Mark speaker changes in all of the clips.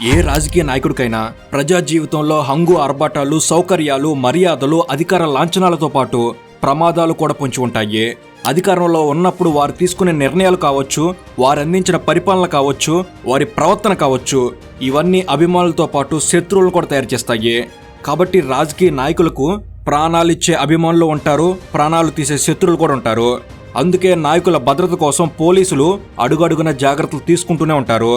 Speaker 1: ఏ రాజకీయ నాయకుడికైనా ప్రజా జీవితంలో హంగు ఆర్భాటాలు సౌకర్యాలు మర్యాదలు అధికార లాంఛనాలతో పాటు ప్రమాదాలు కూడా పొంచి ఉంటాయి. అధికారంలో ఉన్నప్పుడు వారు తీసుకునే నిర్ణయాలు కావచ్చు వారు అందించిన పరిపాలన కావచ్చు వారి ప్రవర్తన కావచ్చు ఇవన్నీ అభిమానులతో పాటు శత్రువులను కూడా తయారు చేస్తాయి. కాబట్టి రాజకీయ నాయకులకు ప్రాణాలిచ్చే అభిమానులు ఉంటారు ప్రాణాలు తీసే శత్రువులు కూడా ఉంటారు. అందుకే నాయకుల భద్రత కోసం పోలీసులు అడుగడుగున జాగ్రత్తలు తీసుకుంటూనే ఉంటారు.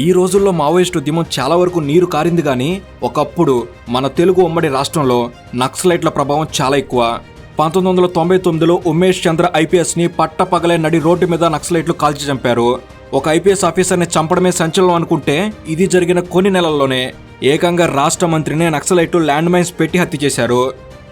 Speaker 1: ఈ రోజుల్లో మావోయిస్టు ఉద్యమం చాలా వరకు నీరు కారింది కానీ ఒకప్పుడు మన తెలుగు ఉమ్మడి రాష్ట్రంలో నక్సలైట్ల ప్రభావం చాలా ఎక్కువ. పంతొమ్మిది వందల తొంభై తొమ్మిదిలో ఉమేష్ చంద్ర ఐపీఎస్ని పట్టపగలే నడి రోడ్డు మీద నక్సలైట్లు కాల్చి చంపారు. ఒక ఐపీఎస్ ఆఫీసర్ని చంపడమే సంచలనం అనుకుంటే ఇది జరిగిన కొన్ని నెలల్లోనే ఏకంగా రాష్ట్ర మంత్రిని నక్సలైట్లు ల్యాండ్ మైన్స్ పెట్టి హత్య చేశారు.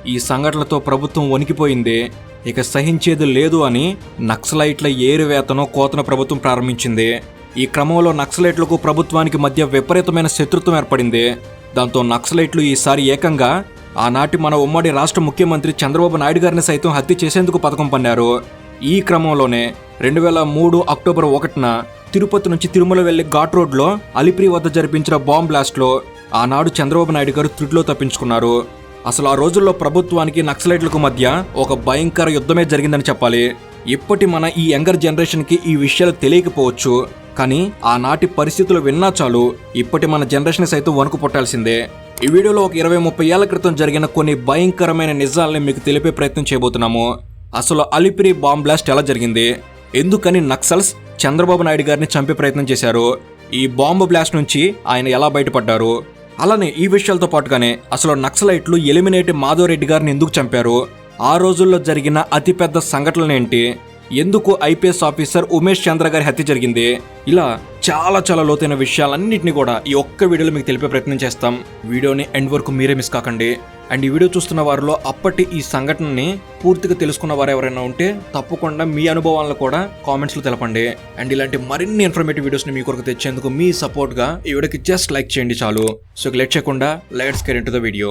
Speaker 1: ఈ సంఘటనలతో ప్రభుత్వం వణికిపోయింది. ఇక సహించేది లేదు అని నక్సలైట్ల ఏరువేతను కోతన ప్రభుత్వం ప్రారంభించింది. ఈ క్రమంలో నక్సలైట్లకు ప్రభుత్వానికి మధ్య విపరీతమైన శత్రుత్వం ఏర్పడింది. దాంతో నక్సలైట్లు ఈసారి ఏకంగా ఆనాటి మన ఉమ్మడి రాష్ట్ర ముఖ్యమంత్రి చంద్రబాబు నాయుడు గారిని సైతం హత్య చేసేందుకు పథకం పన్నారు. ఈ క్రమంలోనే రెండు వేల మూడు అక్టోబర్ ఒకటిన తిరుపతి నుంచి తిరుమల వెళ్ళే ఘాట్ రోడ్లో అలిపిరి వద్ద జరిపించిన బాంబ్ బ్లాస్ట్లో ఆనాడు చంద్రబాబు నాయుడు గారు త్రుటిలో తప్పించుకున్నారు. అసలు ఆ రోజుల్లో ప్రభుత్వానికి నక్సలైట్లకు మధ్య ఒక భయంకర యుద్ధమే జరిగిందని చెప్పాలి. ఇప్పటి మన ఈ యంగర్ జనరేషన్కి ఈ విషయాలు తెలియకపోవచ్చు. కానీ ఆనాటి పరిస్థితులు విన్నా చాలు ఇప్పటి మన జనరేషన్ సైతం వణుకు పుట్టాల్సిందే. ఈ వీడియోలో ఒక ఇరవై ముప్పై ఏళ్ళ క్రితం జరిగిన కొన్ని భయంకరమైన నిజాలని మీకు తెలిపే ప్రయత్నం చేయబోతున్నాము. అసలు అలిపిరి బాంబ్ బ్లాస్ట్ ఎలా జరిగింది? ఎందుకని నక్సల్స్ చంద్రబాబు నాయుడు గారిని చంపే ప్రయత్నం చేశారు? ఈ బాంబు బ్లాస్ట్ నుంచి ఆయన ఎలా బయటపడ్డారు? అలానే ఈ విషయాలతో పాటుగానే అసలు నక్సలైట్లు ఎలిమినేటి మాధవరెడ్డి గారిని ఎందుకు చంపారు? ఆ రోజుల్లో జరిగిన అతిపెద్ద సంఘటనలు ఏంటి? ఎందుకు ఐపీఎస్ ఆఫీసర్ ఉమేష్ చంద్ర గారి హత్య జరిగింది? ఇలా చాలా చాలా లోతైన విషయాలన్నింటినీ కూడా ఈ ఒక్క వీడియోలో మీకు తెలిపే ప్రయత్నం చేస్తాం. వీడియోని ఎండ్ వరకు మీరే మిస్ కాకండి. అండ్ ఈ వీడియో చూస్తున్న వారిలో అప్పటి ఈ సంఘటనని పూర్తిగా తెలుసుకున్న వారు ఎవరైనా ఉంటే తప్పకుండా మీ అనుభవాలను కూడా కామెంట్స్లో తెలపండి. అండ్ ఇలాంటి మరిన్ని ఇన్ఫర్మేటివ్ వీడియోస్ని మీ కొరకు తెచ్చేందుకు మీ సపోర్ట్గా ఈ వీడియోకి జస్ట్ లైక్ చేయండి చాలు. సో లెట్ చేయకుండా let's get to the video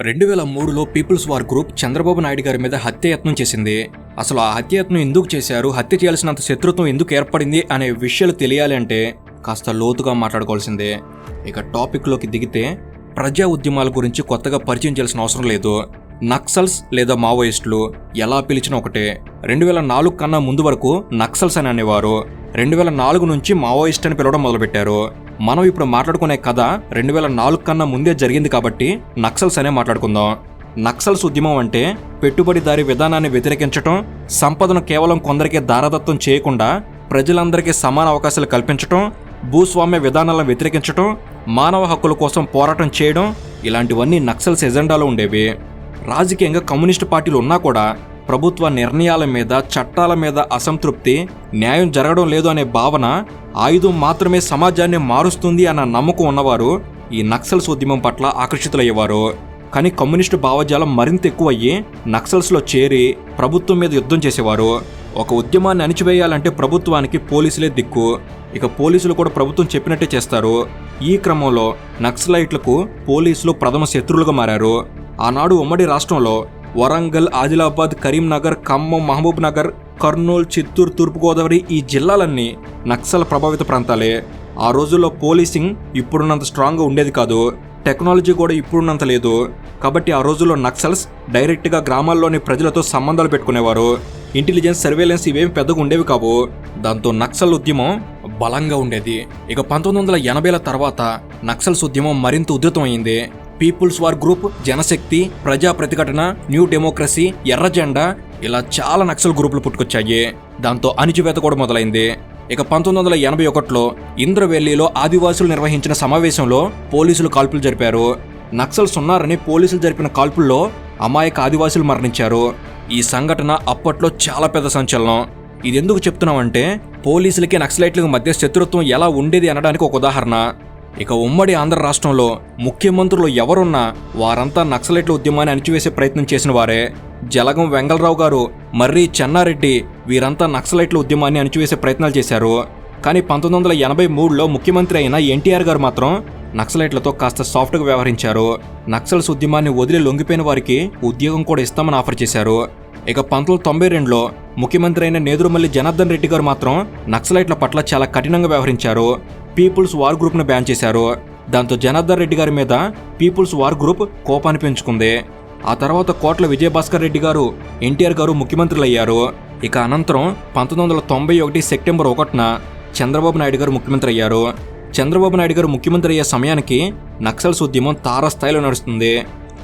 Speaker 1: రెండు వేల మూడులో people's war group Chandrababu Naidu గారి మీద హత్యయత్నం చేసింది. అసలు ఆ హత్యయత్నం ఎందుకు చేశారు? హత్య చేయాల్సినంత శత్రుత్వం ఎందుకు ఏర్పడింది అనే విషయాలు తెలియాలి అంటే కాస్త లోతుగా మాట్లాడుకోవాల్సిందే. ఇక టాపిక్లోకి దిగితే ప్రజా ఉద్యమాల గురించి కొత్తగా పరిచయం చేయాల్సిన అవసరం లేదు. నక్సల్స్ లేదా మావోయిస్టులు ఎలా పిలిచినా ఒకటే. రెండు వేల నాలుగు కన్నా ముందు వరకు నక్సల్స్ అని అనేవారు. రెండు వేల నాలుగు నుంచి మావోయిస్ట్ అని పిలవడం మొదలుపెట్టారు. మనం ఇప్పుడు మాట్లాడుకునే కథ రెండు వేల నాలుగు కన్నా ముందే జరిగింది కాబట్టి నక్సల్స్ అనే మాట్లాడుకుందాం. నక్సల్స్ ఉద్యమం అంటే పెట్టుబడిదారి విధానాన్ని వ్యతిరేకించటం సంపదను కేవలం కొందరికే దారదత్వం చేయకుండా ప్రజలందరికీ సమాన అవకాశాలు కల్పించటం భూస్వామ్య విధానాలను వ్యతిరేకించటం మానవ హక్కుల కోసం పోరాటం చేయడం ఇలాంటివన్నీ నక్సల్స్ ఎజెండాలో ఉండేవి. రాజకీయంగా కమ్యూనిస్టు పార్టీలు ఉన్నా కూడా ప్రభుత్వ నిర్ణయాల మీద చట్టాల మీద అసంతృప్తి న్యాయం జరగడం లేదు అనే భావన ఆయుధం మాత్రమే సమాజాన్ని మారుస్తుంది అన్న నమ్మకం ఉన్నవారు ఈ నక్సల్స్ ఉద్యమం పట్ల ఆకర్షితులయ్యేవారు. కానీ కమ్యూనిస్టు భావజాలం మరింత ఎక్కువయ్యి నక్సల్స్లో చేరి ప్రభుత్వం మీద యుద్ధం చేసేవారు. ఒక ఉద్యమాన్ని అణిచివేయాలంటే ప్రభుత్వానికి పోలీసులే దిక్కు. ఇక పోలీసులు కూడా ప్రభుత్వం చెప్పినట్టే చేస్తారు. ఈ క్రమంలో నక్సలైట్లకు పోలీసులు ప్రథమ శత్రువులుగా మారారు. ఆనాడు ఉమ్మడి రాష్ట్రంలో వరంగల్ ఆదిలాబాద్ కరీంనగర్ ఖమ్మం మహబూబ్ నగర్ కర్నూలు చిత్తూరు తూర్పుగోదావరి ఈ జిల్లాలన్నీ నక్సల్ ప్రభావిత ప్రాంతాలే. ఆ రోజుల్లో పోలీసింగ్ ఇప్పుడున్నంత స్ట్రాంగ్గా ఉండేది కాదు. టెక్నాలజీ కూడా ఇప్పుడున్నంత లేదు. కాబట్టి ఆ రోజుల్లో నక్సల్స్ డైరెక్ట్గా గ్రామాల్లోని ప్రజలతో సంబంధాలు పెట్టుకునేవారు. ఇంటెలిజెన్స్ సర్వేలెన్స్ ఇవేమి పెద్దగా ఉండేవి కావు. దాంతో నక్సల్ ఉద్యమం బలంగా ఉండేది. ఇక పంతొమ్మిది వందల ఎనభైల తర్వాత నక్సల్స్ ఉద్యమం మరింత ఉధృతమైంది people's war group Janashakti Praja Pratighatana new democracy ఎర్రజెండా ఇలా చాలా నక్సల్ గ్రూపులు పుట్టుకొచ్చాయి. దాంతో అణిచివేత కూడా మొదలైంది. ఇక పంతొమ్మిది వందల ఎనభై ఒకటిలో ఇంద్రవెల్లిలో ఆదివాసులు నిర్వహించిన సమావేశంలో పోలీసులు కాల్పులు జరిపారు. నక్సల్స్ ఉన్నారని పోలీసులు జరిపిన కాల్పుల్లో అమాయక ఆదివాసులు మరణించారు. ఈ సంఘటన అప్పట్లో చాలా పెద్ద సంచలనం. ఇది ఎందుకు చెప్తున్నామంటే పోలీసులకి నక్సలైట్లకు మధ్య శత్రుత్వం ఎలా ఉండేది అనడానికి ఒక ఉదాహరణ. ఇక ఉమ్మడి ఆంధ్ర రాష్ట్రంలో ముఖ్యమంత్రులు ఎవరున్నా వారంతా నక్సలైట్ల ఉద్యమాన్ని అణిచివేసే ప్రయత్నం చేసిన వారే. జలగం వెంగళరావు గారు మర్రి చెన్నారెడ్డి వీరంతా నక్సలైట్ల ఉద్యమాన్ని అణిచివేసే ప్రయత్నాలు చేశారు. కానీ పంతొమ్మిది వందల ఎనభై మూడులో ముఖ్యమంత్రి అయిన ఎన్టీఆర్ గారు మాత్రం నక్సలైట్లతో కాస్త సాఫ్ట్గా వ్యవహరించారు. నక్సల్స్ ఉద్యమాన్ని వదిలి లొంగిపోయిన వారికి ఉద్యోగం కూడా ఇస్తామని ఆఫర్ చేశారు. ఇక పంతొమ్మిది తొంభై రెండులో ముఖ్యమంత్రి అయిన నేదురుమల్లి జనార్దన్ రెడ్డి గారు మాత్రం నక్సలైట్ల పట్ల చాలా కఠినంగా వ్యవహరించారు. పీపుల్స్ వార్ గ్రూప్ను బ్యాన్ చేశారు. దాంతో జనార్దన్ రెడ్డి గారి మీద పీపుల్స్ వార్ గ్రూప్ కోపాన్ని పెంచుకుంది. ఆ తర్వాత కోట్ల విజయభాస్కర్ రెడ్డి గారు ఎన్టీఆర్ గారు ముఖ్యమంత్రులు అయ్యారు ఇక అనంతరం పంతొమ్మిది వందల తొంభై ఒకటి సెప్టెంబర్ ఒకటిన చంద్రబాబు నాయుడు గారు ముఖ్యమంత్రి అయ్యారు. చంద్రబాబు నాయుడు గారు ముఖ్యమంత్రి అయ్యే సమయానికి నక్సల్స్ ఉద్యమం తారాస్థాయిలో నడుస్తుంది.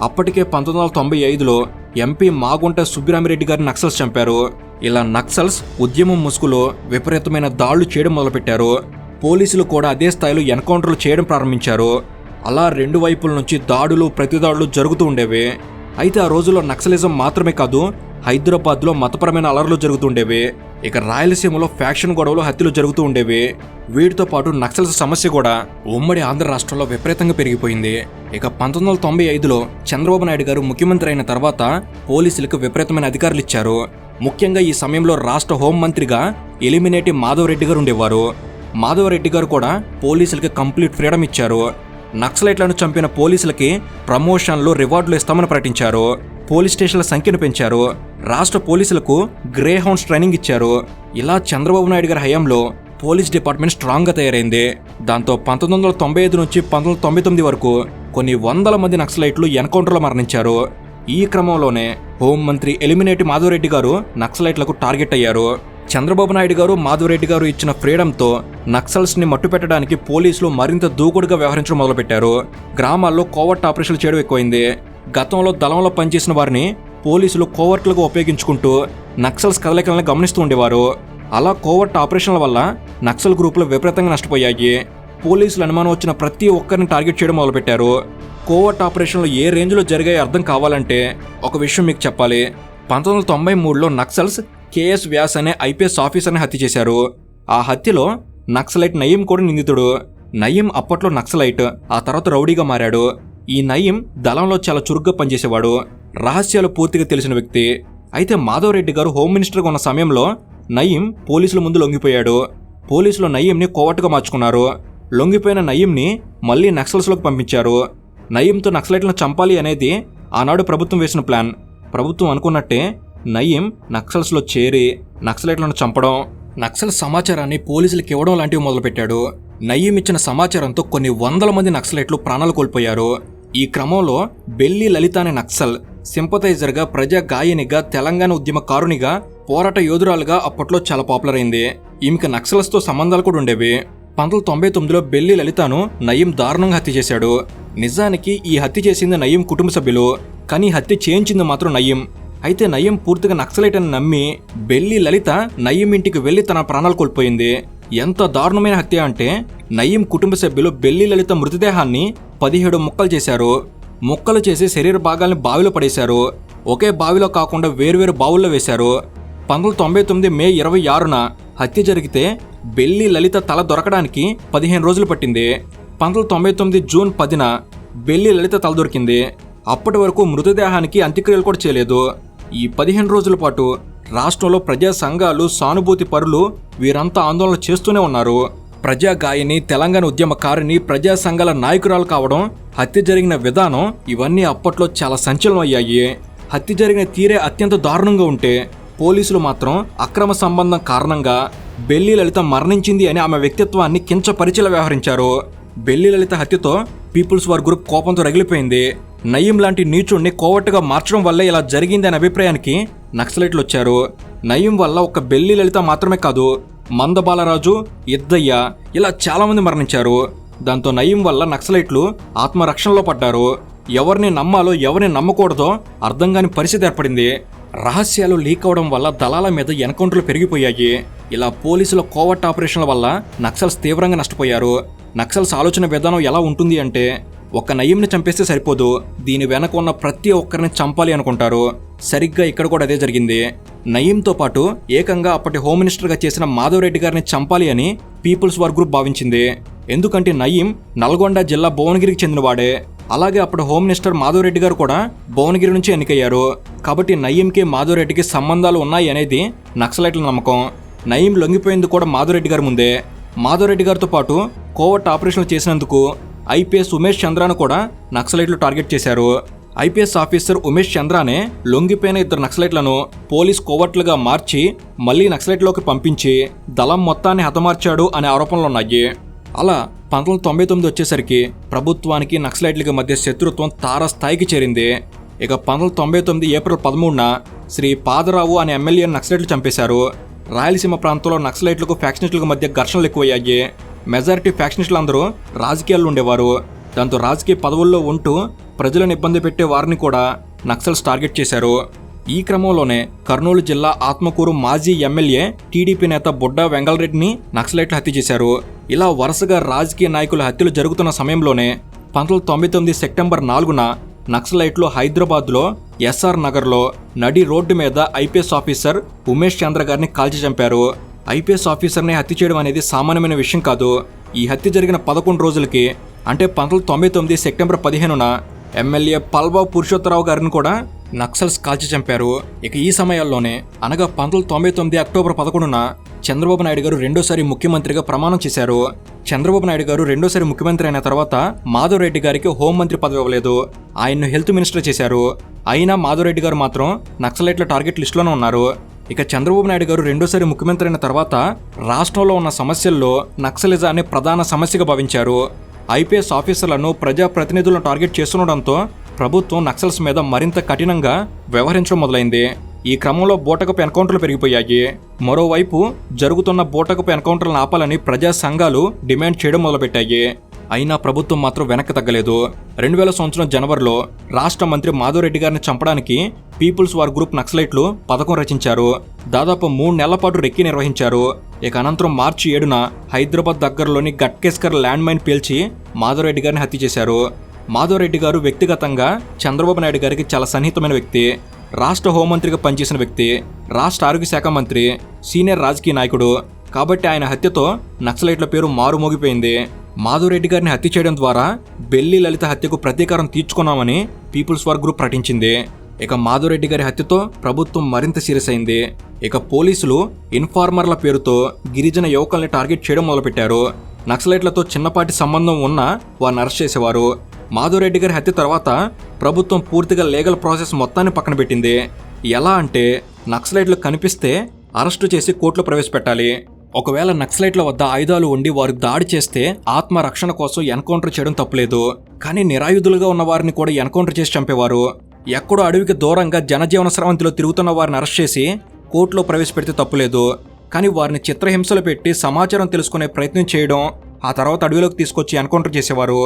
Speaker 1: అప్పటికే పంతొమ్మిది వందల తొంభై ఐదులో ఎంపీ మాగుంట సుబ్బిరామిరెడ్డి గారిని నక్సల్స్ చంపారు. ఇలా నక్సల్స్ ఉద్యమం ముసుగులో విపరీతమైన దాళ్ళు చేయడం మొదలుపెట్టారు. పోలీసులు కూడా అదే స్థాయిలో ఎన్కౌంటర్లు చేయడం ప్రారంభించారు. అలా రెండు వైపుల నుంచి దాడులు ప్రతిదాడులు జరుగుతూ ఉండేవి. అయితే ఆ రోజుల్లో నక్సలిజం మాత్రమే కాదు హైదరాబాద్లో మతపరమైన అలర్లు జరుగుతుండేవి ఇక రాయలసీమలో ఫ్యాక్షన్ గొడవలు హత్యలు జరుగుతూ ఉండేవి. వీటితో పాటు నక్సల్స్ సమస్య కూడా ఉమ్మడి ఆంధ్ర రాష్ట్రంలో విపరీతంగా పెరిగిపోయింది. ఇక పంతొమ్మిది వందల తొంభై ఐదులో చంద్రబాబు నాయుడు గారు ముఖ్యమంత్రి అయిన తర్వాత పోలీసులకు విపరీతమైన అధికారులు ఇచ్చారు. ముఖ్యంగా ఈ సమయంలో రాష్ట్ర హోంమంత్రిగా ఎలిమినేటి మాధవరెడ్డి గారు ఉండేవారు. మాధవరెడ్డి గారు కూడా పోలీసులకి కంప్లీట్ ఫ్రీడమ్ ఇచ్చారు. నక్సలైట్లను చంపిన పోలీసులకి ప్రమోషన్లు రివార్డులు ఇస్తామని ప్రకటించారు. పోలీస్ స్టేషన్ల సంఖ్యను పెంచారు. రాష్ట్ర పోలీసులకు గ్రే హౌండ్స్ ట్రైనింగ్ ఇచ్చారు. ఇలా చంద్రబాబు నాయుడు గారి హయాంలో పోలీస్ డిపార్ట్మెంట్ స్ట్రాంగ్గా తయారైంది. దాంతో పంతొమ్మిది వందల తొంభై ఐదు నుంచి పంతొమ్మిది వందల తొంభై తొమ్మిది వరకు కొన్ని వందల మంది నక్సలైట్లు ఎన్కౌంటర్లో మరణించారు. ఈ క్రమంలోనే హోంమంత్రి ఎలిమినేటి మాధవరెడ్డి గారు నక్సలైట్లకు టార్గెట్ అయ్యారు. చంద్రబాబు నాయుడు గారు మాధవరెడ్డి గారు ఇచ్చిన ఫ్రీడంతో నక్సల్స్ని మట్టుపెట్టడానికి పోలీసులు మరింత దూకుడుగా వ్యవహరించడం మొదలుపెట్టారు. గ్రామాల్లో కోవర్ట్ ఆపరేషన్లు చేయడం ఎక్కువైంది. గతంలో దళంలో పనిచేసిన వారిని పోలీసులు కోవర్ట్లుగా ఉపయోగించుకుంటూ నక్సల్స్ కదలికలను గమనిస్తూ ఉండేవారు. అలా కోవర్ట్ ఆపరేషన్ల వల్ల నక్సల్ గ్రూపులు విపరీతంగా నష్టపోయాయి. పోలీసులు అనుమానం వచ్చిన ప్రతి ఒక్కరిని టార్గెట్ చేయడం మొదలుపెట్టారు. కోవర్ట్ ఆపరేషన్లు ఏ రేంజ్లో జరిగాయో అర్థం కావాలంటే ఒక విషయం మీకు చెప్పాలి. పంతొమ్మిది వందల తొంభై మూడులో నక్సల్స్ కేఎస్ వ్యాస్ అనే ఐపీఎస్ ఆఫీసర్ని హత్య చేశారు. ఆ హత్యలో నక్సలైట్ నయీం కూడా నిందితుడు. నయీం అప్పట్లో నక్సలైట్ ఆ తర్వాత రౌడీగా మారాడు. ఈ నయీం దళంలో చాలా చురుగ్గా పనిచేసేవాడు. రహస్యాలు పూర్తిగా తెలిసిన వ్యక్తి. అయితే మాధవరెడ్డి గారు హోమ్ మినిస్టర్గా ఉన్న సమయంలో నయీం పోలీసుల ముందు లొంగిపోయాడు. పోలీసులు నయీంని కోవట్టుగా మార్చుకున్నారు. లొంగిపోయిన నయీంని మళ్ళీ నక్సల్స్లోకి పంపించారు. నయీంతో నక్సలైట్లను చంపాలి అనేది ఆనాడు ప్రభుత్వం వేసిన ప్లాన్. ప్రభుత్వం అనుకున్నట్టే నయీం నక్సల్స్లో చేరి నక్సలైట్లను చంపడం నక్సల్ సమాచారాన్ని పోలీసులకు ఇవ్వడం లాంటివి మొదలుపెట్టాడు. నయీం ఇచ్చిన సమాచారంతో కొన్ని వందల మంది నక్సలైట్లు ప్రాణాలు కోల్పోయారు. ఈ క్రమంలో బెల్లి లలిత అనే నక్సల్ సింపథైజర్గా ప్రజా గాయనిగా తెలంగాణ ఉద్యమకారునిగా పోరాట యోధురాలుగా అప్పట్లో చాలా పాపులర్ అయింది. ఈమెకి నక్సల్స్తో సంబంధాలు కూడా ఉండేవి. పంతొమ్మిది తొంభై తొమ్మిదిలో బెల్లి లలితను నయీం దారుణంగా హత్య చేశాడు. నిజానికి ఈ హత్య చేసింది నయీం కుటుంబ సభ్యులు కానీ హత్య చేయించింది మాత్రం నయీం అయితే నయీం పూర్తిగా నక్సలైట్ అని నమ్మి బెల్లి లలిత నయీం ఇంటికి వెళ్ళి తన ప్రాణాలు కోల్పోయింది. ఎంత దారుణమైన హత్య అంటే నయీం కుటుంబ సభ్యులు బెల్లి లలిత మృతదేహాన్ని పదిహేడు ముక్కలు చేశారు. ముక్కలు చేసి శరీర భాగాల్ని బావిలో పడేశారు. ఒకే బావిలో కాకుండా వేరువేరు బావుల్లో వేశారు. పంతొమ్మిది తొంభై తొమ్మిది మే ఇరవై ఆరున హత్య జరిగితే బెల్లి లలిత తల దొరకడానికి పదిహేను రోజులు పట్టింది. పంతొమ్మిది తొంభై తొమ్మిది జూన్ పదిన బెల్లి లలిత తల దొరికింది. అప్పటి వరకు మృతదేహానికి అంత్యక్రియలు కూడా చేయలేదు. ఈ పదిహేను రోజుల పాటు రాష్ట్రంలో ప్రజా సంఘాలు సానుభూతి పరులు వీరంతా ఆందోళన చేస్తూనే ఉన్నారు. ప్రజా గాయని తెలంగాణ ఉద్యమకారిని ప్రజా సంఘాల నాయకురాలు కావడం హత్య జరిగిన విధానం ఇవన్నీ అప్పట్లో చాలా సంచలనం అయ్యాయి. హత్య జరిగిన తీరే అత్యంత దారుణంగా ఉంటే పోలీసులు మాత్రం అక్రమ సంబంధం కారణంగా బెల్లి లలిత మరణించింది అని ఆమె వ్యక్తిత్వాన్ని కించపరిచేలా వ్యవహరించారు. బెల్లి లలిత హత్యతో పీపుల్స్ వార్ గ్రూప్ కోపంతో రగిలిపోయింది. నయీం లాంటి నీచుణ్ణి కోవట్టుగా మార్చడం వల్లే ఇలా జరిగింది అనే అభిప్రాయానికి నక్సలైట్లు వచ్చారు. నయీం వల్ల ఒక బెల్లి లలిత మాత్రమే కాదు మంద బాలరాజు ఇద్దయ్య ఇలా చాలామంది మరణించారు. దాంతో నయీం వల్ల నక్సలైట్లు ఆత్మరక్షణలో పడ్డారు. ఎవరిని నమ్మాలో ఎవరిని నమ్మకూడదో అర్థం కాని పరిస్థితి ఏర్పడింది. రహస్యాలు లీక్ అవడం వల్ల దళాల మీద ఎన్కౌంటర్లు పెరిగిపోయాయి. ఇలా పోలీసుల కోవట్ ఆపరేషన్ల వల్ల నక్సల్స్ తీవ్రంగా నష్టపోయారు. నక్సల్స్ ఆలోచన విధానం ఎలా ఉంటుంది అంటే ఒక నయీంని చంపేస్తే సరిపోదు. దీని వెనక ఉన్న ప్రతి ఒక్కరిని చంపాలి అనుకుంటారు. సరిగ్గా ఇక్కడ కూడా అదే జరిగింది. నయీంతో పాటు ఏకంగా అప్పటి హోమ్ మినిస్టర్గా చేసిన మాధవరెడ్డి గారిని చంపాలి అని పీపుల్స్ వార్ గ్రూప్ భావించింది. ఎందుకంటే నయీం నల్గొండ జిల్లా భువనగిరికి చెందినవాడే. అలాగే అప్పుడు హోమ్ మినిస్టర్ మాధవరెడ్డి గారు కూడా భువనగిరి నుంచి ఎన్నికయ్యారు. కాబట్టి నయీంకి మాధవరెడ్డికి సంబంధాలు ఉన్నాయి అనేది నక్సలైట్ల నమ్మకం. నయీం లొంగిపోయింది కూడా మాధవరెడ్డి గారి ముందే. మాధవరెడ్డి గారితో పాటు కోవట్ ఆపరేషన్లు చేసినందుకు ఐపీఎస్ ఉమేష్ చంద్రాను కూడా నక్సలైట్లు టార్గెట్ చేశారు. ఐపీఎస్ ఆఫీసర్ ఉమేష్ చంద్రానే లొంగిపోయిన ఇద్దరు నక్సలైట్లను పోలీస్ కోవర్ట్లుగా మార్చి మళ్ళీ నక్సలైట్లోకి పంపించి దళం మొత్తాన్ని హతమార్చాడు అనే ఆరోపణలున్నాయి అలా పంతొమ్మిది తొంభై తొమ్మిది వచ్చేసరికి ప్రభుత్వానికి నక్సలైట్లకి మధ్య శత్రుత్వం తారస్థాయికి చేరింది. ఇక పంతొమ్మిది తొంభై తొమ్మిది ఏప్రిల్ పదమూడున శ్రీ పాదరావు అనే ఎమ్మెల్యే నక్సలైట్లు చంపేశారు. రాయలసీమ ప్రాంతంలో నక్సలైట్లకు ఫ్యాక్షనిస్టులకు మధ్య ఘర్షణలు ఎక్కువయ్యాయి. మెజారిటీ ఫ్యాక్షనిస్టులు అందరూ రాజకీయాల్లో ఉండేవారు. దాంతో రాజకీయ పదవుల్లో ఉంటూ ప్రజలను ఇబ్బంది పెట్టే వారిని కూడా నక్సల్స్ టార్గెట్ చేశారు. ఈ క్రమంలోనే కర్నూలు జిల్లా ఆత్మకూరు మాజీ ఎమ్మెల్యే టీడీపీ నేత బుడ్డా వెంగళరెడ్డిని నక్సలైట్లు హత్య చేశారు. ఇలా వరుసగా రాజకీయ నాయకుల హత్యలు జరుగుతున్న సమయంలోనే పంతొమ్మిది తొంభై తొమ్మిది సెప్టెంబర్ నాలుగున నక్సలైట్లు హైదరాబాద్లో ఎస్ఆర్ నగర్లో నడి రోడ్డు మీద ఐపీఎస్ ఆఫీసర్ ఉమేష్ చంద్ర గారిని కాల్చి చంపారు. ఐపీఎస్ ఆఫీసర్ని హత్య చేయడం అనేది సామాన్యమైన విషయం కాదు. ఈ హత్య జరిగిన పదకొండు రోజులకి అంటే పంతొమ్మిది తొంభై తొమ్మిది సెప్టెంబర్ పదిహేనున ఎమ్మెల్యే పల్వావ్ పురుషోత్తరావు గారిని కూడా నక్సల్స్ కాల్చి చంపారు. ఇక ఈ సమయాల్లోనే అనగా పంతొమ్మిది తొంభై తొమ్మిది అక్టోబర్ పదకొండున చంద్రబాబు నాయుడు గారు రెండోసారి ముఖ్యమంత్రిగా ప్రమాణం చేశారు. చంద్రబాబు నాయుడు గారు రెండోసారి ముఖ్యమంత్రి అయిన తర్వాత మాధవరెడ్డి గారికి హోంమంత్రి పదవి ఇవ్వలేదు. ఆయన్ను హెల్త్ మినిస్టర్ చేశారు. అయినా మాధవరెడ్డి గారు మాత్రం నక్సలైట్ల టార్గెట్ లిస్టులోనే ఉన్నారు. ఇక చంద్రబాబు నాయుడు గారు రెండోసారి ముఖ్యమంత్రి అయిన తర్వాత రాష్ట్రంలో ఉన్న సమస్యల్లో నక్సలిజాన్ని ప్రధాన సమస్యగా భావించారు. ఐపీఎస్ ఆఫీసర్లను ప్రజాప్రతినిధులను టార్గెట్ చేస్తుండడంతో ప్రభుత్వం నక్సల్స్ మీద మరింత కఠినంగా వ్యవహరించడం మొదలైంది. ఈ క్రమంలో బూటకపు ఎన్కౌంటర్లు పెరిగిపోయాయి. మరోవైపు జరుగుతున్న బూటకపు ఎన్కౌంటర్లను ఆపాలని ప్రజా సంఘాలు డిమాండ్ చేయడం మొదలుపెట్టాయి. అయినా ప్రభుత్వం మాత్రం వెనక్కి తగ్గలేదు. రెండు వేల సంవత్సరం జనవరిలో రాష్ట్ర మంత్రి మాధవరెడ్డి గారిని చంపడానికి పీపుల్స్ వార్ గ్రూప్ నక్సలైట్లు పథకం రచించారు. దాదాపు మూడు నెలల పాటు రెక్కి నిర్వహించారు. ఇక అనంతరం మార్చి ఏడున హైదరాబాద్ దగ్గరలోని గట్కేస్కర్ ల్యాండ్ మైన్ పేల్చి మాధవరెడ్డి గారిని హత్య చేశారు. మాధవరెడ్డి గారు వ్యక్తిగతంగా చంద్రబాబు నాయుడు గారికి చాలా సన్నిహితమైన వ్యక్తి రాష్ట్ర హోంమంత్రిగా పనిచేసిన వ్యక్తి రాష్ట్ర ఆరోగ్య శాఖ మంత్రి సీనియర్ రాజకీయ నాయకుడు. కాబట్టి ఆయన హత్యతో నక్సలైట్ల పేరు మారుమోగిపోయింది. మాధురెడ్డి గారిని హత్య చేయడం ద్వారా బెల్లి లలిత హత్యకు ప్రతీకారం తీర్చుకున్నామని పీపుల్స్ వార్ గ్రూప్ ప్రకటించింది. ఇక మాధవరెడ్డి గారి హత్యతో ప్రభుత్వం మరింత సీరియస్ అయింది ఇక పోలీసులు ఇన్ఫార్మర్ల పేరుతో గిరిజన యువకుల్ని టార్గెట్ చేయడం మొదలుపెట్టారు. నక్సలైట్లతో చిన్నపాటి సంబంధం ఉన్నా వారిని అరెస్ట్ చేసేవారు. మాధవరెడ్డి గారి హత్య తర్వాత ప్రభుత్వం పూర్తిగా లీగల్ ప్రాసెస్ మొత్తాన్ని పక్కన పెట్టింది. ఎలా అంటే నక్సలైట్లు కనిపిస్తే అరెస్టు చేసి కోర్టులో ప్రవేశపెట్టాలి. ఒకవేళ నక్సలైట్ల వద్ద ఆయుధాలు ఉండి వారు దాడి చేస్తే ఆత్మరక్షణ కోసం ఎన్కౌంటర్ చేయడం తప్పులేదు. కానీ నిరాయుధులుగా ఉన్న వారిని కూడా ఎన్కౌంటర్ చేసి చంపేవారు. ఎక్కడో అడవికి దూరంగా జనజీవన స్రవంతిలో తిరుగుతున్న వారిని అరెస్ట్ చేసి కోర్టులో ప్రవేశపెడితే తప్పులేదు. కానీ వారిని చిత్రహింసలు పెట్టి సమాచారం తెలుసుకునే ప్రయత్నం చేయడం ఆ తర్వాత అడవిలోకి తీసుకొచ్చి ఎన్కౌంటర్ చేసేవారు.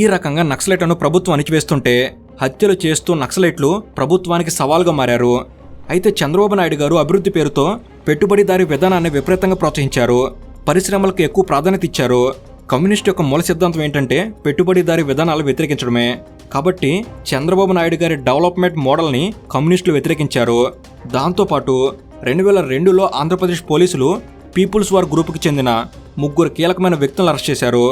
Speaker 1: ఈ రకంగా నక్సలైట్లను ప్రభుత్వం అణిచివేస్తుంటే హత్యలు చేస్తూ నక్సలైట్లు ప్రభుత్వానికి సవాల్గా మారారు. అయితే చంద్రబాబు నాయుడు గారు అభివృద్ధి పేరుతో పెట్టుబడిదారీ విధానాన్ని విపరీతంగా ప్రోత్సహించారు. పరిశ్రమలకు ఎక్కువ ప్రాధాన్యత ఇచ్చారు. కమ్యూనిస్ట్ యొక్క మూల సిద్ధాంతం ఏంటంటే పెట్టుబడిదారీ విధానాలు వ్యతిరేకించడమే. కాబట్టి చంద్రబాబు నాయుడు గారి డెవలప్మెంట్ మోడల్ని కమ్యూనిస్టులు వ్యతిరేకించారు. దాంతోపాటు రెండు వేల రెండులో ఆంధ్రప్రదేశ్ పోలీసులు పీపుల్స్ వార్ గ్రూప్కి చెందిన ముగ్గురు కీలకమైన వ్యక్తులను అరెస్ట్ చేశారు.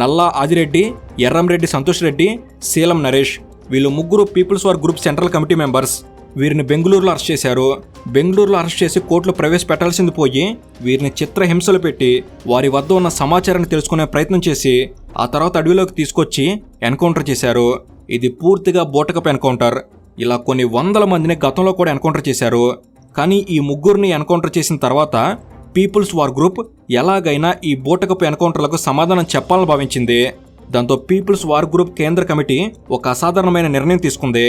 Speaker 1: నల్లా ఆదిరెడ్డి ఎర్రంరెడ్డి సంతోష్ రెడ్డి శీలం నరేష్ వీళ్ళు ముగ్గురు people's war group central committee members. వీరిని బెంగళూరులో అరెస్ట్ చేశారు. బెంగళూరులో అరెస్ట్ చేసి కోర్టులో ప్రవేశపెట్టాల్సింది పోయి వీరిని చిత్రహింసలు పెట్టి వారి వద్ద ఉన్న సమాచారాన్ని తెలుసుకునే ప్రయత్నం చేసి ఆ తర్వాత అడవిలోకి తీసుకొచ్చి ఎన్కౌంటర్ చేశారు. ఇది పూర్తిగా బోటకపు ఎన్కౌంటర్. ఇలా కొన్ని వందల మందిని గతంలో కూడా ఎన్కౌంటర్ చేశారు. కానీ ఈ ముగ్గురిని ఎన్కౌంటర్ చేసిన తర్వాత పీపుల్స్ వార్ గ్రూప్ ఎలాగైనా ఈ బోటకపు ఎన్కౌంటర్లకు సమాధానం చెప్పాలని భావించింది. దాంతో పీపుల్స్ వార్ గ్రూప్ కేంద్ర కమిటీ ఒక అసాధారణమైన నిర్ణయం తీసుకుంది.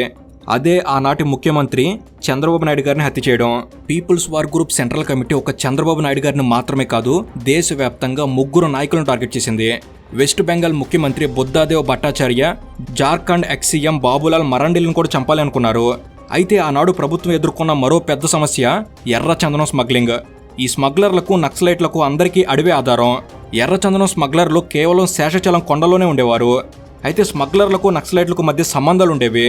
Speaker 1: అదే ఆనాటి ముఖ్యమంత్రి చంద్రబాబు నాయుడు గారిని హత్య చేయడం. People's war group central committee ఒక చంద్రబాబు నాయుడు గారిని మాత్రమే కాదు దేశవ్యాప్తంగా ముగ్గురు నాయకులను టార్గెట్ చేసింది. వెస్ట్ బెంగాల్ ముఖ్యమంత్రి బుద్ధాదేవ్ భట్టాచార్య జార్ఖండ్ ఎక్సీఎం బాబులాల్ మరండిల్ని కూడా చంపాలనుకున్నారు. అయితే ఆనాడు ప్రభుత్వం ఎదుర్కొన్న మరో పెద్ద సమస్య ఎర్రచందనం స్మగ్లింగ్. ఈ స్మగ్లర్లకు నక్సలైట్లకు అందరికీ అడవి ఆధారం. ఎర్రచందనం స్మగ్లర్లు కేవలం శేషచలం కొండలోనే ఉండేవారు. అయితే స్మగ్లర్లకు నక్సలైట్లకు మధ్య సంబంధాలు ఉండేవి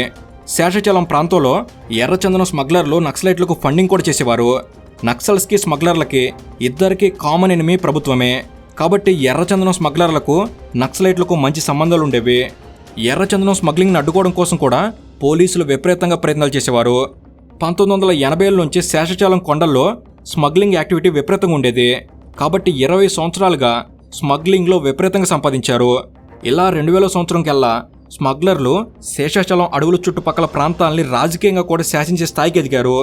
Speaker 1: శేషచలం ప్రాంతంలో ఎర్రచందనం స్మగ్లర్లు నక్సలైట్లకు ఫండింగ్ కూడా చేసేవారు. నక్సల్స్కి స్మగ్లర్లకి ఇద్దరికి కామన్ ఎనిమి ప్రభుత్వమే. కాబట్టి ఎర్రచందనం స్మగ్లర్లకు నక్సలైట్లకు మంచి సంబంధాలు ఉండేవి. ఎర్రచందనం స్మగ్లింగ్ని అడ్డుకోవడం కోసం కూడా పోలీసులు విపరీతంగా ప్రయత్నాలు చేసేవారు. పంతొమ్మిది వందల ఎనభైల నుంచి శేషచలం కొండల్లో స్మగ్లింగ్ యాక్టివిటీ విపరీతంగా ఉండేది. కాబట్టి ఇరవై సంవత్సరాలుగా స్మగ్లింగ్లో విపరీతంగా సంపాదించారు. ఇలా రెండు వేల సంవత్సరం కల్లా స్మగ్లర్లు శేషాచలం అడవుల చుట్టుపక్కల ప్రాంతాలని రాజకీయంగా కూడా శాసించే స్థాయికి ఎదిగారు.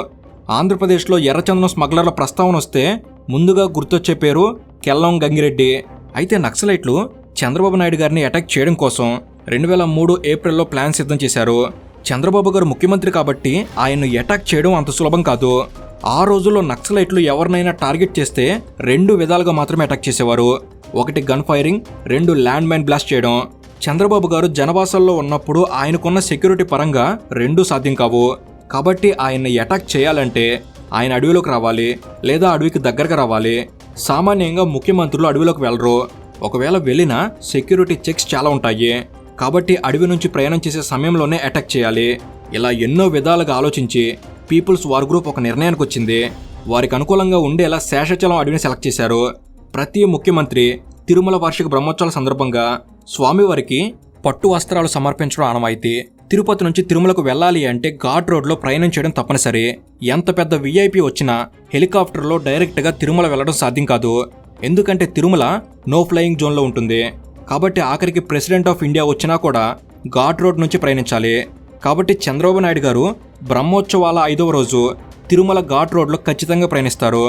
Speaker 1: ఆంధ్రప్రదేశ్లో ఎర్రచందనం స్మగ్లర్ల ప్రస్తావన వస్తే ముందుగా గుర్తొచ్చే పేరు కెల్లం గంగిరెడ్డి. అయితే నక్సలైట్లు చంద్రబాబు నాయుడు గారిని అటాక్ చేయడం కోసం రెండు వేల మూడు ఏప్రిల్లో ప్లాన్ సిద్ధం చేశారు. చంద్రబాబు గారు ముఖ్యమంత్రి కాబట్టి ఆయన్ను అటాక్ చేయడం అంత సులభం కాదు. ఆ రోజుల్లో నక్సలైట్లు ఎవరినైనా టార్గెట్ చేస్తే రెండు విధాలుగా మాత్రమే అటాక్ చేసేవారు. ఒకటి గన్ ఫైరింగ్ రెండు ల్యాండ్ మైన్ బ్లాస్ట్ చేయడం. చంద్రబాబు గారు జనవాసాల్లో ఉన్నప్పుడు ఆయనకున్న సెక్యూరిటీ పరంగా రెండూ సాధ్యం కావు. కాబట్టి ఆయన్ని అటాక్ చేయాలంటే ఆయన అడవిలోకి రావాలి లేదా అడవికి దగ్గరగా రావాలి. సామాన్యంగా ముఖ్యమంత్రులు అడవిలోకి వెళ్ళరు ఒకవేళ వెళ్ళినా సెక్యూరిటీ చెక్స్ చాలా ఉంటాయి. కాబట్టి అడవి నుంచి ప్రయాణం చేసే సమయంలోనే అటాక్ చేయాలి. ఇలా ఎన్నో విధాలుగా ఆలోచించి పీపుల్స్ వార్ గ్రూప్ ఒక నిర్ణయానికి వచ్చింది వారికి అనుకూలంగా ఉండేలా శేషాచలం అడవిని సెలెక్ట్ చేశారు. ప్రతి ముఖ్యమంత్రి తిరుమల వార్షిక బ్రహ్మోత్సవాల సందర్భంగా స్వామివారికి పట్టు వస్త్రాలు సమర్పించడం ఆనవాయితీ. తిరుపతి నుంచి తిరుమలకు వెళ్ళాలి అంటే ఘాట్ రోడ్లో ప్రయాణం చేయడం తప్పనిసరి. ఎంత పెద్ద విఐపి వచ్చినా హెలికాప్టర్లో డైరెక్ట్గా తిరుమల వెళ్ళడం సాధ్యం కాదు. ఎందుకంటే తిరుమల నో ఫ్లయింగ్ జోన్లో ఉంటుంది. కాబట్టి ఆఖరికి ప్రెసిడెంట్ ఆఫ్ ఇండియా వచ్చినా కూడా ఘాట్ రోడ్ నుంచి ప్రయాణించాలి. కాబట్టి చంద్రబాబు నాయుడు గారు బ్రహ్మోత్సవాల ఐదవ రోజు తిరుమల ఘాట్ రోడ్లో ఖచ్చితంగా ప్రయాణిస్తారు.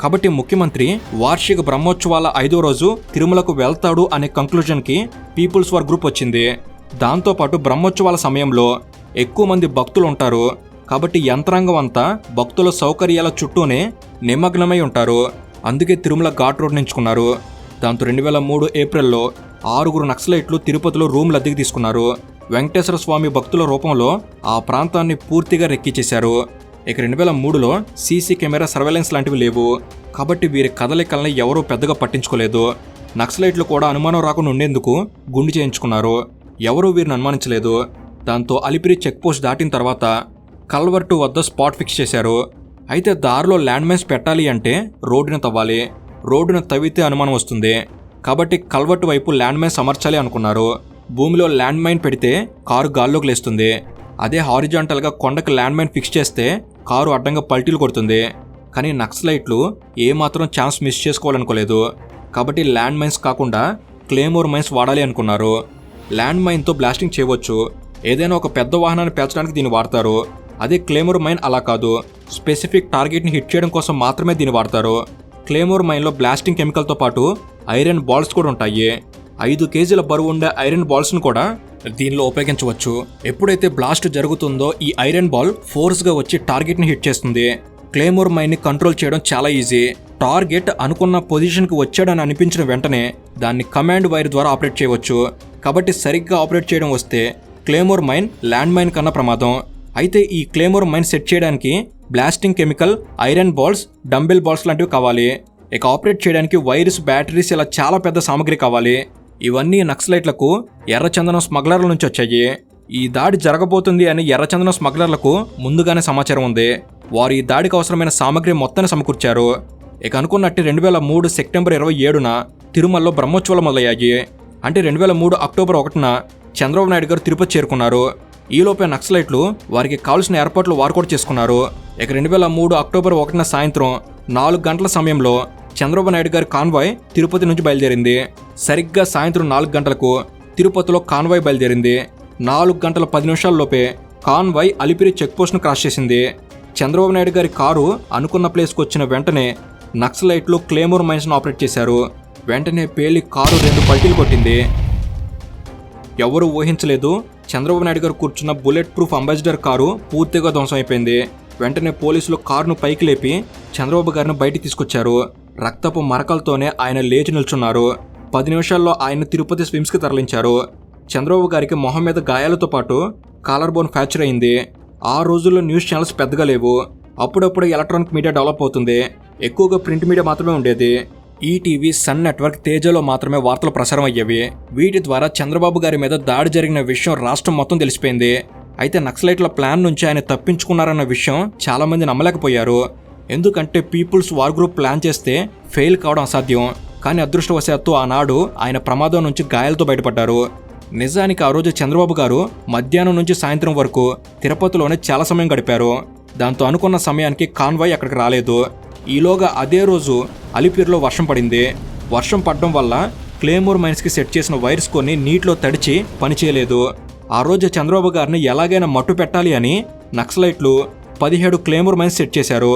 Speaker 1: కాబట్టి ముఖ్యమంత్రి వార్షిక బ్రహ్మోత్సవాల ఐదో రోజు తిరుమలకు వెళ్తాడు అనే కంక్లూజన్కి పీపుల్స్ వార్ గ్రూప్ వచ్చింది. దాంతోపాటు బ్రహ్మోత్సవాల సమయంలో ఎక్కువ మంది భక్తులు ఉంటారు. కాబట్టి యంత్రాంగం అంతా భక్తుల సౌకర్యాల చుట్టూనే నిమగ్నమై ఉంటారు. అందుకే తిరుమల ఘాట్ రోడ్ నించుకున్నారు. దాంతో రెండు వేల మూడు ఏప్రిల్లో ఆరుగురు నక్సలైట్లు తిరుపతిలో రూమ్లు అద్దెకి తీసుకున్నారు. వెంకటేశ్వర స్వామి భక్తుల రూపంలో ఆ ప్రాంతాన్ని పూర్తిగా రెక్కించేశారు ఇక రెండు వేల మూడులో సీసీ కెమెరా సర్వేలెన్స్ లాంటివి లేవు. కాబట్టి వీరి కదలికల్ని ఎవరూ పెద్దగా పట్టించుకోలేదు. నక్సలైట్లు కూడా అనుమానం రాకుండా ఉండేందుకు గుండు చేయించుకున్నారు. ఎవరూ వీరిని అనుమానించలేదు. దాంతో అలిపిరి చెక్ పోస్ట్ దాటిన తర్వాత కల్వర్టు వద్ద స్పాట్ ఫిక్స్ చేశారు. అయితే దారిలో ల్యాండ్ మైన్స్ పెట్టాలి అంటే రోడ్డును తవ్వాలి. రోడ్డును తవ్వితే అనుమానం వస్తుంది. కాబట్టి కల్వర్టు వైపు ల్యాండ్ మైన్స్ అమర్చాలి అనుకున్నారు. భూమిలో ల్యాండ్ మైన్ పెడితే కారు గాల్లోకి లేస్తుంది. అదే హారిజాంటల్గా కొండకు ల్యాండ్ మైన్ ఫిక్స్ చేస్తే కారు అడ్డంగా పల్టీలు కొడుతుంది. కానీ నక్సలైట్లు ఏమాత్రం ఛాన్స్ మిస్ చేసుకోవాలనుకోలేదు. కాబట్టి ల్యాండ్ మైన్స్ కాకుండా క్లేమోర్ మైన్స్ వాడాలి అనుకున్నారు. ల్యాండ్ మైన్తో బ్లాస్టింగ్ చేయవచ్చు. ఏదైనా ఒక పెద్ద వాహనాన్ని పేల్చడానికి దీన్ని వాడతారు. అదే క్లేమోర్ మైన్ అలా కాదు. స్పెసిఫిక్ టార్గెట్ని హిట్ చేయడం కోసం మాత్రమే దీన్ని వాడతారు. క్లేమోర్ మైన్లో బ్లాస్టింగ్ కెమికల్తో పాటు ఐరన్ బాల్స్ కూడా ఉంటాయి. ఐదు కేజీల బరువు ఉండే ఐరన్ బాల్స్ను కూడా దీనిలో ఉపయోగించవచ్చు. ఎప్పుడైతే బ్లాస్ట్ జరుగుతుందో ఈ ఐరన్ బాల్ ఫోర్స్గా వచ్చి టార్గెట్ని హిట్ చేస్తుంది. క్లేమోర్ మైన్ని కంట్రోల్ చేయడం చాలా ఈజీ టార్గెట్ అనుకున్న పొజిషన్కి వచ్చాడని అనిపించిన వెంటనే దాన్ని కమాండ్ వైర్ ద్వారా ఆపరేట్ చేయవచ్చు. కాబట్టి సరిగ్గా ఆపరేట్ చేయడం వస్తే క్లేమోర్ మైన్ ల్యాండ్ మైన్ కన్నా ప్రమాదం. అయితే ఈ క్లేమోర్ మైన్ సెట్ చేయడానికి blasting chemical iron balls dumbbell balls లాంటివి కావాలి. ఇక ఆపరేట్ చేయడానికి వైర్స్ బ్యాటరీస్ ఇలా చాలా పెద్ద సామాగ్రి కావాలి. ఇవన్నీ నక్సలైట్లకు ఎర్రచందనం స్మగ్లర్ల నుంచి వచ్చాయి. ఈ దాడి జరగబోతుంది అని ఎర్రచందనం స్మగ్లర్లకు ముందుగానే సమాచారం ఉంది. వారు ఈ దాడికి అవసరమైన సామాగ్రి మొత్తాన్ని సమకూర్చారు. ఇక అనుకున్నట్టు రెండు వేల మూడు సెప్టెంబర్ ఇరవై ఏడున తిరుమలలో బ్రహ్మోత్సవాలు మొదలయ్యాయి. అంటే రెండు వేల మూడు అక్టోబర్ ఒకటిన చంద్రబాబు నాయుడు గారు తిరుపతి చేరుకున్నారు. ఈలోపే నక్సలైట్లు వారికి కావాల్సిన ఏర్పాట్లు వారు కూడా చేసుకున్నారు. ఇక రెండు వేల మూడు అక్టోబర్ ఒకటిన సాయంత్రం నాలుగు గంటల సమయంలో చంద్రబాబు నాయుడు గారి కాన్వాయ్ తిరుపతి నుంచి బయలుదేరింది. సరిగ్గా సాయంత్రం నాలుగు గంటలకు తిరుపతిలో కాన్వాయ్ బయలుదేరింది. నాలుగు గంటల పది నిమిషాల్లోపే కాన్వాయ్ అలిపిరి చెక్పోస్ట్ను క్రాస్ చేసింది. చంద్రబాబు నాయుడు గారి కారు అనుకున్న ప్లేస్కి వచ్చిన వెంటనే నక్సలైట్లు క్లేమోర్ మైన్స్ను ఆపరేట్ చేశారు. వెంటనే పేలి కారు రెండు పల్టీలు కొట్టింది. ఎవరూ ఊహించలేదు చంద్రబాబు నాయుడు గారు కూర్చున్న బుల్లెట్ ప్రూఫ్ అంబాసిడర్ కారు పూర్తిగా ధ్వంసం అయిపోయింది వెంటనే పోలీసులు కారును పైకి లేపి చంద్రబాబు గారిని బయటికి తీసుకొచ్చారు. రక్తపు మరకలతోనే ఆయన లేచి నిల్చున్నారు. పది నిమిషాల్లో ఆయన తిరుపతి స్విమ్స్కి తరలించారు. చంద్రబాబు గారికి మొహం మీద గాయాలతో పాటు కాలర్ బోన్ ఫ్రాక్చర్ అయింది. ఆ రోజుల్లో న్యూస్ ఛానల్స్ పెద్దగా లేవు. అప్పుడప్పుడు ఎలక్ట్రానిక్ మీడియా డెవలప్ అవుతుంది. ఎక్కువగా ప్రింట్ మీడియా మాత్రమే ఉండేది. ఈటీవీ సన్ నెట్వర్క్ తేజలో మాత్రమే వార్తలు ప్రసారం అయ్యేవి. వీటి ద్వారా చంద్రబాబు గారి మీద దాడి జరిగిన విషయం రాష్ట్రం మొత్తం తెలిసిపోయింది. అయితే నక్సలైట్ల ప్లాన్ నుంచి ఆయన తప్పించుకున్నారన్న విషయం చాలామంది నమ్మలేకపోయారు. ఎందుకంటే పీపుల్స్ వార్ గ్రూప్ ప్లాన్ చేస్తే ఫెయిల్ కావడం అసాధ్యం. కానీ అదృష్టవశాత్తు ఆనాడు ఆయన ప్రమాదం నుంచి గాయాలతో బయటపడ్డారు. నిజానికి ఆ రోజు చంద్రబాబు గారు మధ్యాహ్నం నుంచి సాయంత్రం వరకు తిరుపతిలోనే చాలా సమయం గడిపారు. దాంతో అనుకున్న సమయానికి కాన్వాయ్ అక్కడికి రాలేదు. ఈలోగా అదే రోజు అలిపిరిలో వర్షం పడింది. వర్షం పడడం వల్ల క్లేమోర్ మైన్స్కి సెట్ చేసిన వైర్స్ కొన్ని నీటిలో తడిచి పనిచేయలేదు ఆ రోజు చంద్రబాబు గారిని ఎలాగైనా మట్టు పెట్టాలి అని నక్సలైట్లు పదిహేడు క్లేమర్ మైన్స్ సెట్ చేశారు.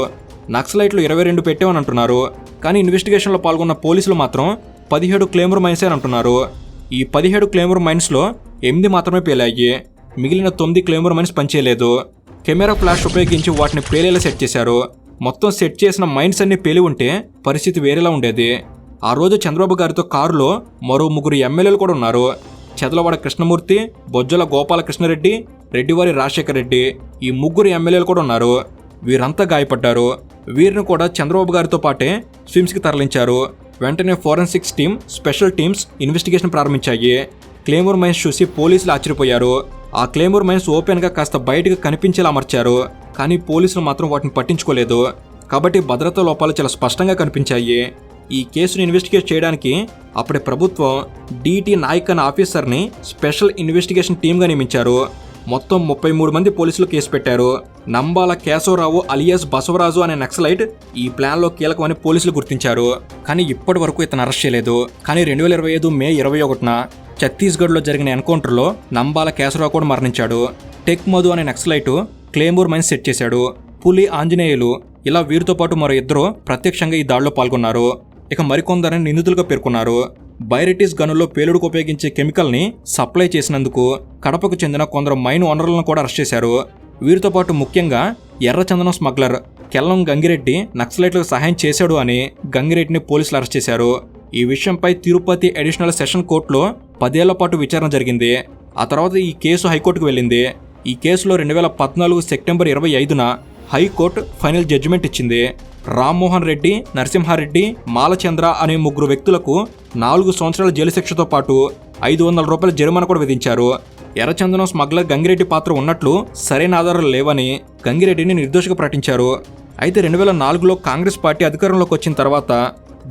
Speaker 1: నక్సలైట్లు ఇరవై రెండు పెట్టామని అంటున్నారు. కానీ ఇన్వెస్టిగేషన్లో పాల్గొన్న పోలీసులు మాత్రం పదిహేడు క్లేమర్ మైన్సే అని అంటున్నారు. ఈ పదిహేడు క్లేమర్ మైన్స్లో ఎనిమిది మాత్రమే పేలాయి. మిగిలిన తొమ్మిది క్లేమర్ మైన్స్ పనిచేయలేదు. కెమెరా ఫ్లాష్ ఉపయోగించి వాటిని పేలేలా సెట్ చేశారు. మొత్తం సెట్ చేసిన మైన్స్ అన్ని పేలి ఉంటే పరిస్థితి వేరేలా ఉండేది. ఆ రోజు చంద్రబాబు గారితో కారులో మరో ముగ్గురు ఎమ్మెల్యేలు కూడా ఉన్నారు. చెదలవాడ కృష్ణమూర్తి బొజ్జల గోపాలకృష్ణరెడ్డి రెడ్డివారి రాజశేఖర రెడ్డి ఈ ముగ్గురు ఎమ్మెల్యేలు కూడా ఉన్నారు. వీరంతా గాయపడ్డారు. వీరిని కూడా చంద్రబాబు గారితో పాటే స్విమ్స్కి తరలించారు. వెంటనే forensics team special teams investigation ప్రారంభించాయి. క్లేమూర్ మైన్స్ చూసి పోలీసులు ఆశ్చర్యపోయారు. ఆ క్లేమూర్ మైన్స్ ఓపెన్గా కాస్త బయటకు కనిపించేలా అమర్చారు. కానీ పోలీసులు మాత్రం వాటిని పట్టించుకోలేదు. కాబట్టి భద్రతా లోపాలు చాలా స్పష్టంగా కనిపించాయి. ఈ కేసును ఇన్వెస్టిగేట్ చేయడానికి అప్పటి ప్రభుత్వం డిటి నాయక్ అనే ఆఫీసర్ని స్పెషల్ ఇన్వెస్టిగేషన్ టీమ్గా నియమించారు. మొత్తం ముప్పై మూడు మంది పోలీసులు కేసు పెట్టారు. నంబాల కేశవరావు అలియాస్ బసవరాజు అనే నక్సలైట్ ఈ ప్లాన్లో కీలకమని పోలీసులు గుర్తించారు. కానీ ఇప్పటి వరకు ఇతను అరెస్ట్ చేయలేదు. కానీ రెండు వేల ఇరవై ఐదు మే ఇరవై ఒకటిన ఛత్తీస్గఢ్లో జరిగిన ఎన్కౌంటర్లో నంబాల కేశవరావు కూడా మరణించాడు. టెక్ మధు అనే నక్సలైట్ క్లేమూర్ మైన్స్ సెట్ చేశాడు. పులి ఆంజనేయులు ఇలా వీరితో పాటు మరో ఇద్దరు ప్రత్యక్షంగా ఈ దాడిలో పాల్గొన్నారు. ఇక మరికొందరిని నిందితులుగా పేర్కొన్నారు. బైరెటిస్ గనుల్లో పేలుడుకు ఉపయోగించే కెమికల్ని సప్లై చేసినందుకు కడపకు చెందిన కొందరు మైన్ ఓనర్లను కూడా అరెస్ట్ చేశారు. వీరితో పాటు ముఖ్యంగా ఎర్రచందనం స్మగ్లర్ కెల్లం గంగిరెడ్డి నక్సలైట్లకు సహాయం చేశాడు అని గంగిరెడ్డిని పోలీసులు అరెస్ట్ చేశారు. ఈ విషయంపై తిరుపతి అడిషనల్ సెషన్ కోర్టులో పదేళ్ళ పాటు విచారణ జరిగింది. ఆ తర్వాత ఈ కేసు హైకోర్టుకు వెళ్ళింది. ఈ కేసులో రెండు వేల పద్నాలుగు సెప్టెంబర్ ఇరవై ఐదున హైకోర్టు ఫైనల్ జడ్జిమెంట్ ఇచ్చింది. రామ్మోహన్ రెడ్డి నరసింహారెడ్డి మాలచంద్ర అనే ముగ్గురు వ్యక్తులకు నాలుగు సంవత్సరాల జైలు శిక్షతో పాటు ఐదు వందల రూపాయల జరిమానా కూడా విధించారు. ఎర్రచందనం స్మగ్లర్ గంగిరెడ్డి పాత్ర ఉన్నట్లు సరైన ఆధారాలు లేవని గంగిరెడ్డిని నిర్దోషిగా ప్రకటించారు. అయితే రెండు వేల నాలుగులో కాంగ్రెస్ పార్టీ అధికారంలోకి వచ్చిన తర్వాత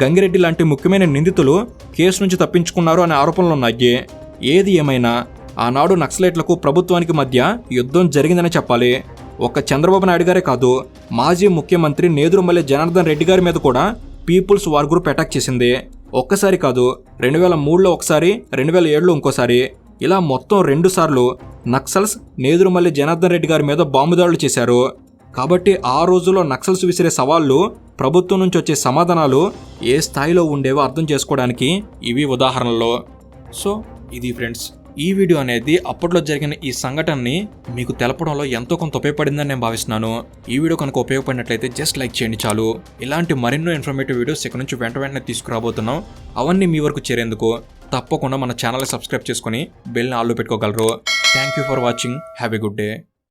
Speaker 1: గంగిరెడ్డి లాంటి ముఖ్యమైన నిందితులు కేసు నుంచి తప్పించుకున్నారు అనే ఆరోపణలు ఉన్నాయి. ఏది ఏమైనా ఆనాడు నక్సలైట్లకు ప్రభుత్వానికి మధ్య యుద్ధం జరిగిందని చెప్పాలి. ఒక్క చంద్రబాబు నాయుడు గారే కాదు మాజీ ముఖ్యమంత్రి నేదురుమల్లి జనార్దన్ రెడ్డి గారి మీద కూడా పీపుల్స్ వార్ గ్రూప్ అటాక్ చేసింది. ఒక్కసారి కాదు రెండు వేల మూడులో ఒకసారి రెండు వేల ఏడులో ఇంకోసారి. ఇలా మొత్తం రెండు సార్లు నక్సల్స్ నేదురుమల్లి జనార్దన్ రెడ్డి గారి మీద బాంబు దాడులు చేశారు. కాబట్టి ఆ రోజుల్లో నక్సల్స్ విసిరే సవాళ్ళు ప్రభుత్వం నుంచి వచ్చే సమాధానాలు ఏ స్థాయిలో ఉండేవో అర్థం చేసుకోవడానికి ఇవి ఉదాహరణలు. సో ఇది ఫ్రెండ్స్. ఈ వీడియో అనేది అప్పట్లో జరిగిన ఈ సంఘటనని మీకు తెలపడంలో ఎంతో కొంత ఉపయోగపడిందని నేను భావిస్తున్నాను. ఈ వీడియో కనుక ఉపయోగపడినట్లయితే జస్ట్ లైక్ చేయండి చాలు. ఇలాంటి మరెన్నో ఇన్ఫర్మేటివ్ వీడియోస్ ఇక్కడ నుంచి వెంట వెంటనే తీసుకురాబోతున్నాం. అవన్నీ మీ వరకు చేరేందుకు తప్పకుండా మన ఛానల్ సబ్స్క్రైబ్ చేసుకొని బెల్ని ఆల్లో పెట్టుకోగలరు. Thank you for watching have a good day